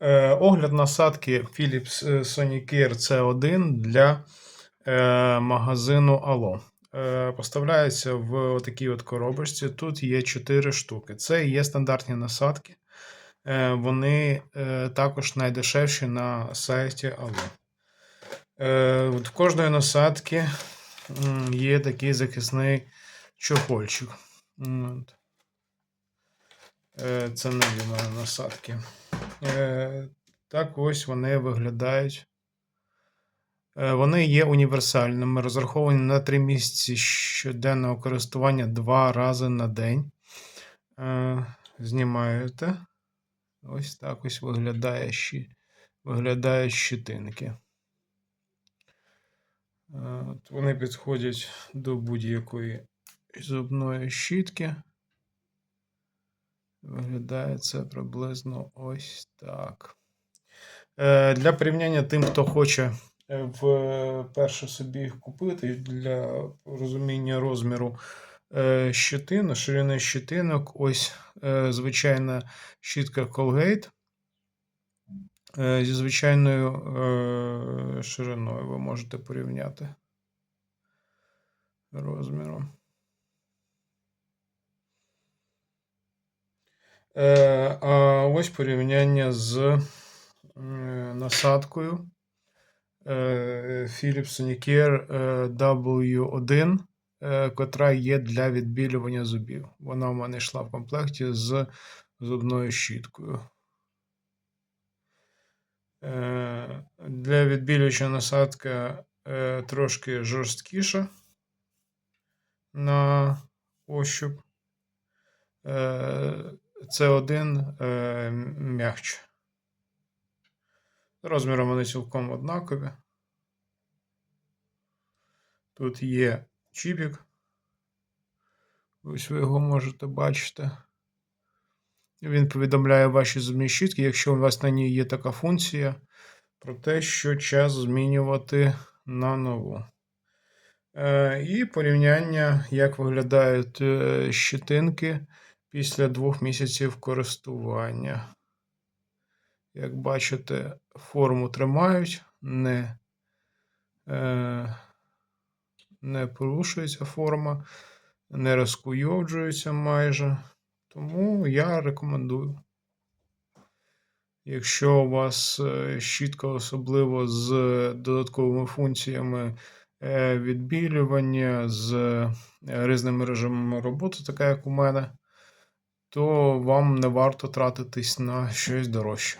Е, Огляд насадки Philips е, Sonicare C1 для е, магазину Allo. Поставляється в такій от коробочці. Тут є 4 штуки. Це є стандартні насадки. Вони також найдешевші на сайті Allo. В кожної насадки є такий захисний чохольчик. Це нові насадки. Е, Так ось вони виглядають. Е, Вони є універсальними, розраховані на 3 місяці щоденного користування 2 рази на день. Е, Знімаєте. Ось так ось виглядає виглядають щитинки. Вони підходять до будь-якої зубної щітки. Виглядає це приблизно ось так. Е, Для порівняння тим, хто хоче е, вперше собі їх купити, для розуміння розміру е, щитину, ширини щитинок, ось е, звичайна щітка Colgate е, зі звичайною е, шириною ви можете порівняти розміром. А ось порівняння з е, насадкою е, Philips Sonicare е, W1, е, котра є для відбілювання зубів. Вона в мене йшла в комплекті з зубною щіткою. Е, Для відбілююча насадка е, трошки жорсткіша на ощуп. Це один е, м'якче. Розміром вони цілком однакові. Тут є чіпік. Ось ви його можете бачити. Він повідомляє ваші зубні щітки, якщо у вас на ній є така функція, про те, що час змінювати на нову. Е, І порівняння, як виглядають е, щитинки після двох місяців користування. Як бачите, форму тримають, не, е, не порушується форма, не розкуйовджується майже. Тому я рекомендую. Якщо у вас е, щітка, особливо з додатковими функціями е, відбілювання, з е, різними режимами роботи, така як у мене, то вам не варто тратитись на щось дорожче.